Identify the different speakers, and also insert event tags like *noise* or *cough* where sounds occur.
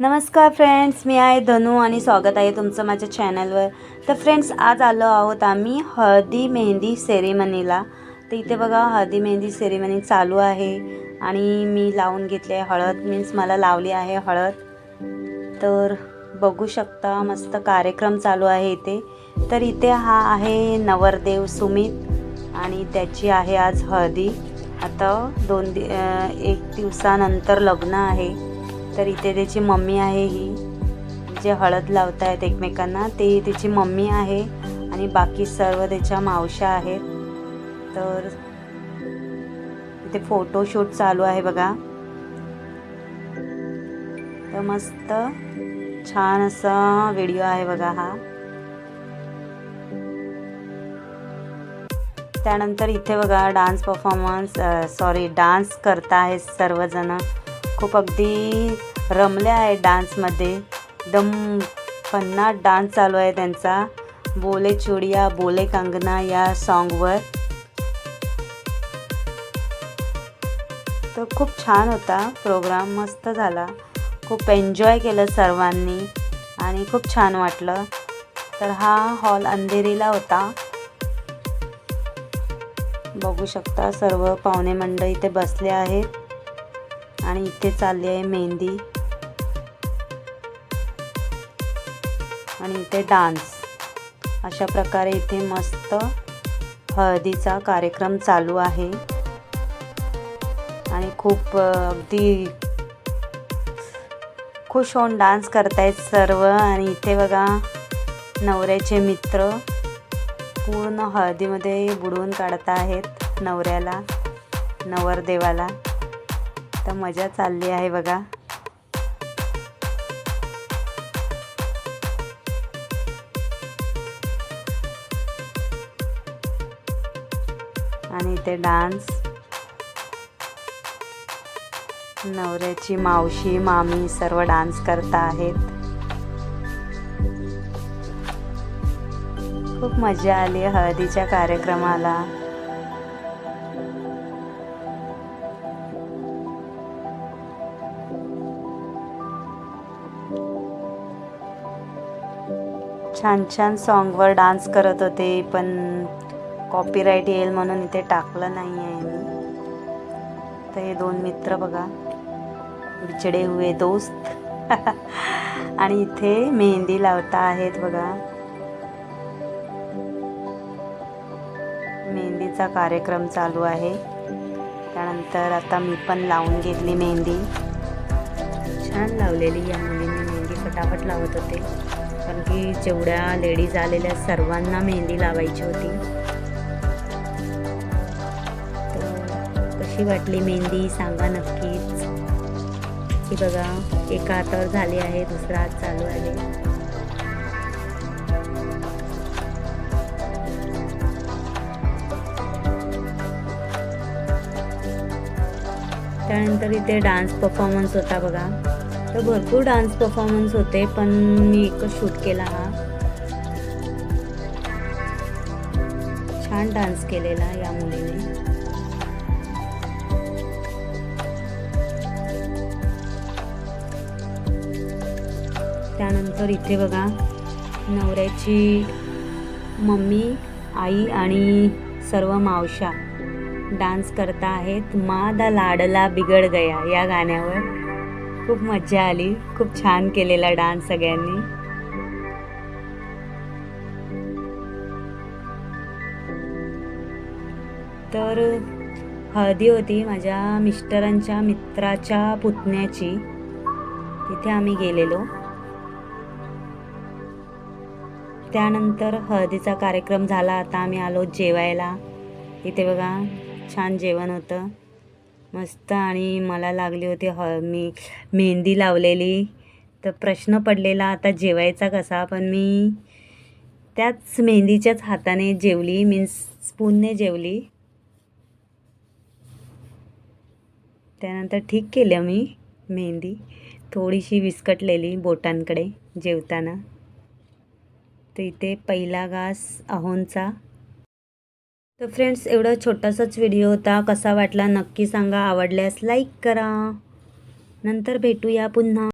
Speaker 1: नमस्कार फ्रेंड्स मी आहे धनू आणि स्वागत आहे तुमचं माझ्या चॅनलवर. तर फ्रेंड्स आज आलो आहोत आम्ही हळदी मेहंदी सेरेमनीला. तर इथे बघा हळदी मेहंदी सेरेमनी चालू आहे आणि मी लावून घेतली आहे हळद. मीन्स मला लावली आहे हळद. तर बघू शकता मस्त कार्यक्रम चालू आहे इथे. तर इथे हा आहे नवरदेव सुमित आणि त्याची आहे आज हळदी. आता दोन दि एक दिवसानंतर लग्न आहे. तर इथे त्याची मम्मी आहे ही. जे हळद लावत आहेत एकमेकांना ते त्याची मम्मी आहे आणि बाकी सर्व त्याच्या मावशा आहेत. तर इथे फोटोशूट चालू आहे बघा. तर मस्त छान असा व्हिडिओ आहे बघा हा. त्यानंतर इथे बघा डान्स परफॉर्मन्स सॉरी डान्स करता आहेत सर्वजण. खूप अगदी रमले आहे डान्समध्ये. एकदम पन्नाट डान्स चालू आहे त्यांचा. बोले चुडिया बोले कंगना या सॉन्गवर तर खूप छान होता प्रोग्राम मस्त झाला. खूप एन्जॉय केलं सर्वांनी आणि खूप छान वाटलं. तर हा हॉल अंधेरीला होता. बघू शकता सर्व पाहुणे मंडळी इथे बसले आहेत. आणि इथे चालली आहे मेहंदी. आणि इथे डान्स. अशा प्रकारे इथे मस्त हळदीचा कार्यक्रम चालू आहे. आणि खूप अगदी खुश होऊन डान्स करतायत सर्व. आणि इथे बघा नवऱ्याचे मित्र पूर्ण हळदीमध्ये बुडवून काढत आहेत नवऱ्याला नवरदेवाला. तर मजा चालली आहे बघा. आणि इथे डान्स. नवऱ्याची मावशी मामी सर्व डान्स करता आहेत. खूप मजा आली हळदीच्या कार्यक्रमाला. छान छान सॉन्गवर डान्स करत होते पण कॉपीराईट येईल म्हणून इथे टाकलं नाही आहे मी तर हे दोन मित्र बघा बिछडे हुए दोस्त. *laughs* आणि इथे मेहंदी लावता आहेत बघा. मेहंदीचा कार्यक्रम चालू आहे. त्यानंतर आता मी पण लावून घेतली मेहंदी. छान लावलेली या मुलीने मेहंदी फटाफट लावत होते. कारण की जेवढ्या लेडीज आलेल्या सर्वांना मेहंदी लावायची होती. तर कशी वाटली मेहंदी? सांगा नक्कीच. ही बघा एका हातावर झाली आहे दुसरा हात चालू आहे. त्यानंतर इथे डान्स परफॉर्मन्स होता बघा. तर भरपूर डान्स परफॉर्मन्स होते पण मी एकच शूट केला हा छान डान्स केलेला या मुलीने. त्यानंतर इथे बघा नवऱ्याची मम्मी आई आणि सर्व मावशा डान्स करता आहेत मा द लाडला बिघड गया या गाण्यावर. खूप मजा आली. खूप छान केलेला डान्स सगळ्यांनी. तर हळदी होती माझ्या मिस्टरांच्या मित्राच्या पुतण्याची. तिथे आम्ही गेलेलो. त्यानंतर हळदीचा कार्यक्रम झाला. आता आम्ही आलो जेवायला. इथे बघा छान जेवण होतं. मस्त आणि मला लागली होती ह मी मेहंदी लावलेली. तर प्रश्न पडलेला आता जेवायचा कसा? पण मी त्याच मेहंदीच्याच हाताने जेवली मीन्स स्पूनने जेवली. त्यानंतर ठीक केलं मी मेहंदी. थोडीशी विस्कटलेली बोटांकडे जेवताना. तर इथे पहिला घास अहोंचा. तर फ्रेंड्स एवढा छोटासाच व्हिडिओ होता. कसा वाटला नक्की सांगा. आवडल्यास लाईक करा. नंतर भेटूया पुन्हा.